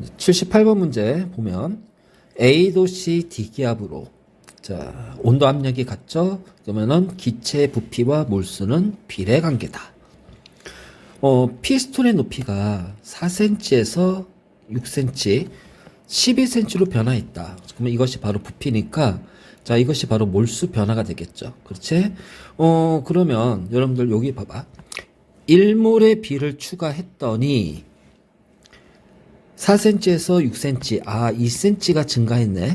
78번 문제 보면 A도시 D기압으로 자 온도 압력이 같죠? 그러면은 기체 부피와 몰수는 비례 관계다. 어, 피스톤의 높이가 4cm에서 6cm, 12cm로 변화했다. 그러면 이것이 바로 부피니까 자 이것이 바로 몰수 변화가 되겠죠. 그렇지? 어 그러면 여러분들 여기 봐봐. 1몰의 비를 추가했더니 4cm에서 6cm, 아 2cm가 증가했네.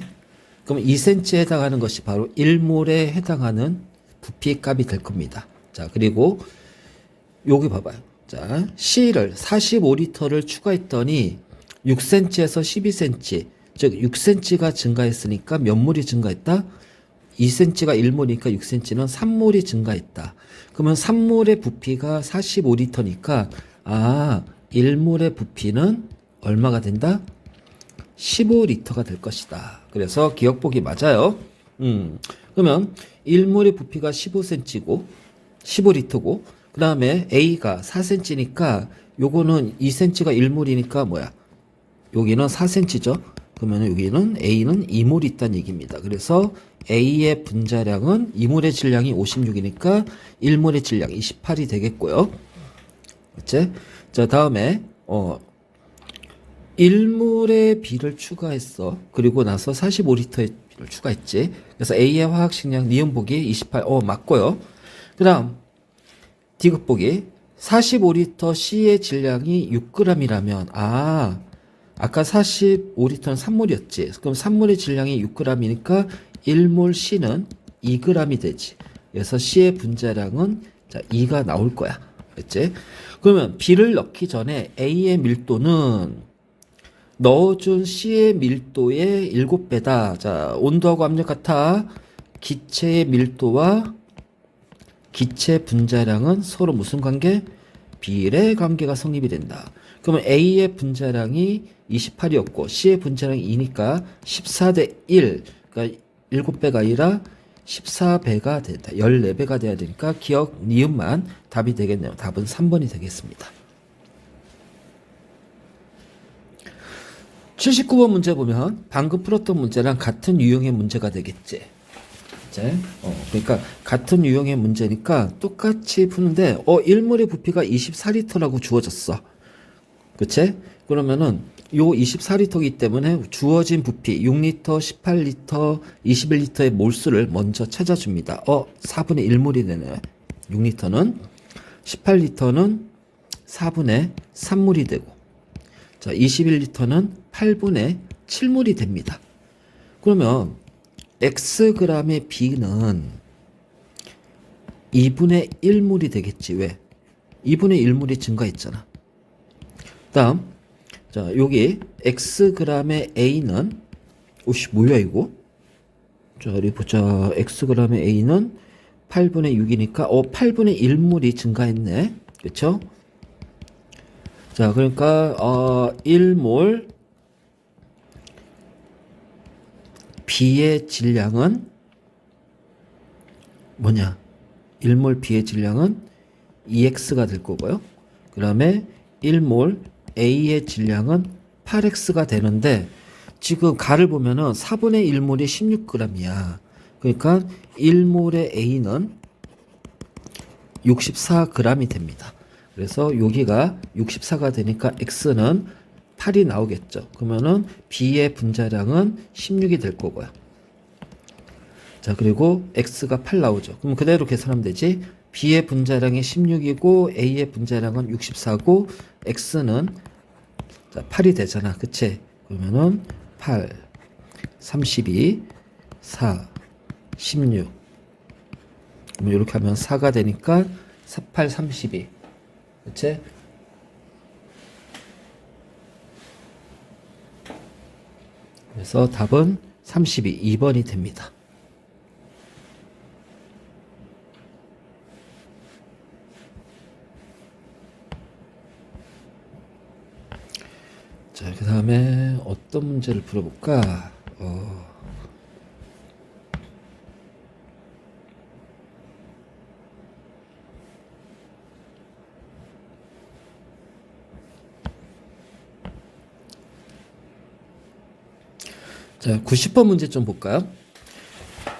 그럼 2cm에 해당하는 것이 바로 1몰에 해당하는 부피 값이 될 겁니다. 자 그리고 여기 봐봐요. 자, C를 45리터를 추가했더니 6cm에서 12cm, 즉 6cm가 증가했으니까 몇 몰이 증가했다? 2cm가 1몰이니까 6cm는 3몰이 증가했다. 그러면 3몰의 부피가 45리터니까 아, 1몰의 부피는 얼마가 된다? 15리터가 될 것이다. 그래서 기억보기 맞아요. 음. 그러면 1몰의 부피가 15cm고 15리터고 그 다음에 A가 4cm니까 요거는 2cm가 1몰이니까 뭐야? 여기는 4cm죠. 그러면 여기는 A는 2몰 있다는 얘기입니다. 그래서 A의 분자량은 2몰의 질량이 56이니까 1몰의 질량 28이 되겠고요. 그치? 자, 다음에 어 1몰의 B를 추가했어. 그리고 나서 45리터의 B를 추가했지. 그래서 A의 화학식량 니은 보기 28, 어, 맞고요. 그 다음, D급 보기 45리터 C의 질량이 6g이라면, 아, 아까 45리터는 3몰이었지. 그럼 3몰의 질량이 6g이니까 1몰 C는 2g이 되지. 그래서 C의 분자량은 자, 2가 나올 거야. 그랬지? 그러면 B를 넣기 전에 A의 밀도는 넣어준 C의 밀도의 7배다. 자, 온도하고 압력 같아. 기체의 밀도와 기체 분자량은 서로 무슨 관계? 비례 관계가 성립이 된다. 그러면 A의 분자량이 28이었고 C의 분자량이 2니까 14대 1. 그러니까 7배가 아니라 14배가 된다. 14배가 돼야 되니까 기억 니은만 답이 되겠네요. 답은 3번이 되겠습니다. 79번 문제 보면 방금 풀었던 문제랑 같은 유형의 문제가 되겠지. 이제 어, 그러니까 같은 유형의 문제니까 똑같이 푸는데 어 1몰의 부피가 24리터라고 주어졌어. 그치? 그러면은 요 24리터이기 때문에 주어진 부피 6리터, 18리터, 21리터의 몰수를 먼저 찾아줍니다. 어 4분의 1몰이 되네. 6리터는 18리터는 4분의 3몰이 되고 자 21리터는 8분의 7몰이 됩니다. 그러면 Xg의 B는 2분의 1몰이 되겠지. 왜? 2분의 1몰이 증가했잖아. 다음, 자, 여기 Xg의 A는, 오씨, 뭐야, 이거? 자, 우리 보자. Xg의 A는 8분의 6이니까, 어, 8분의 1몰이 증가했네. 그쵸? 자, 그러니까, 어, 1몰 B의 질량은 뭐냐? 1몰 B의 질량은 2x가 될 거고요. 그 다음에 1몰 A의 질량은 8x가 되는데 지금 가를 보면은 4분의 1몰이 16g이야. 그러니까 1몰의 A는 64g이 됩니다. 그래서 여기가 64가 되니까 x는 8이 나오겠죠. 그러면은 B의 분자량은 16이 될 거고요. 자, 그리고 X가 8 나오죠. 그럼 그대로 계산하면 되지. B의 분자량이 16이고 A의 분자량은 64고 X는 자, 8이 되잖아. 그치? 그러면은 8, 32, 4, 16. 그럼 이렇게 하면 4가 되니까 4, 8, 32. 그치? 그래서 답은 32, 2번이 됩니다. 자, 그 다음에 어떤 문제를 풀어볼까? 어, 자, 90번 문제 좀 볼까요?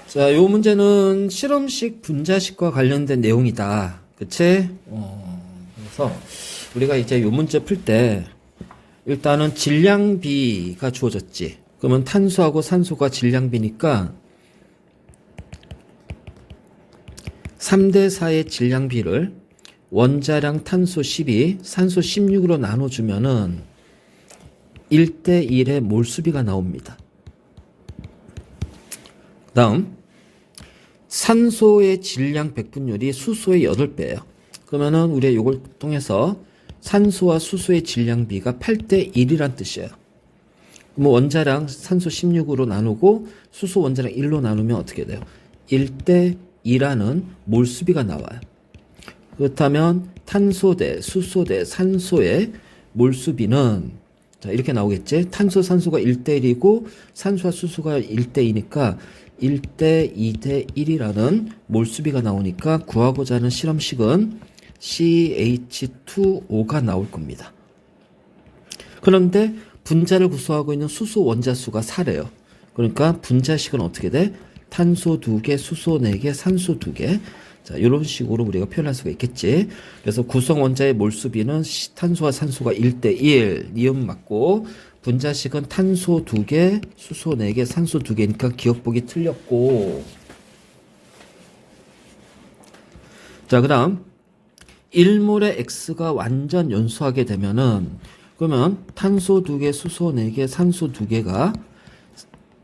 자, 요 문제는 실험식 분자식과 관련된 내용이다. 그치? 어, 그래서 우리가 이제 요 문제 풀 때 일단은 질량비가 주어졌지. 그러면 탄소하고 산소가 질량비니까 3대 4의 질량비를 원자량 탄소 12, 산소 16으로 나눠주면은 1대 1의 몰수비가 나옵니다. 다음 산소의 질량 백분율이 수소의 8배예요. 그러면은 우리가 이걸 통해서 산소와 수소의 질량비가 8대 1이란 뜻이에요. 그럼 원자량 산소 16으로 나누고 수소 원자량 1로 나누면 어떻게 돼요? 1대 2라는 몰수비가 나와요. 그렇다면 탄소 대 수소 대 산소의 몰수비는 자, 이렇게 나오겠지? 탄소, 산소가 1대 1이고 산소와 수소가 1대 2니까 1대 2대 1이라는 몰수비가 나오니까 구하고자 하는 실험식은 CH2O가 나올 겁니다. 그런데 분자를 구성하고 있는 수소 원자 수가 4래요. 그러니까 분자식은 어떻게 돼? 탄소 2개, 수소 4개, 산소 2개. 자, 이런 식으로 우리가 표현할 수가 있겠지. 그래서 구성 원자의 몰수비는 시- 탄소와 산소가 1대 1, 니은 맞고, 분자식은 탄소 2개, 수소 4개, 산소 2개니까 기억보기 틀렸고. 자, 그 다음. 1몰의 X가 완전 연소하게 되면은, 그러면 탄소 2개, 수소 4개, 산소 2개가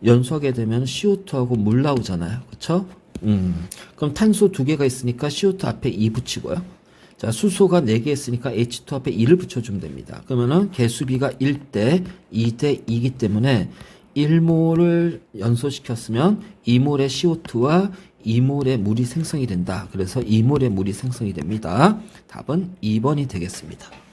연소하게 되면 CO2하고 물 나오잖아요. 그쵸? 음. 그럼 탄소 두 개가 있으니까 CO2 앞에 2 붙이고요. 자, 수소가 4개 있으니까 H2 앞에 2를 붙여주면 됩니다. 그러면은 개수비가 1대 2대 2이기 때문에 1몰을 연소시켰으면 2몰의 CO2와 2몰의 물이 생성이 된다. 그래서 2몰의 물이 생성이 됩니다. 답은 2번이 되겠습니다.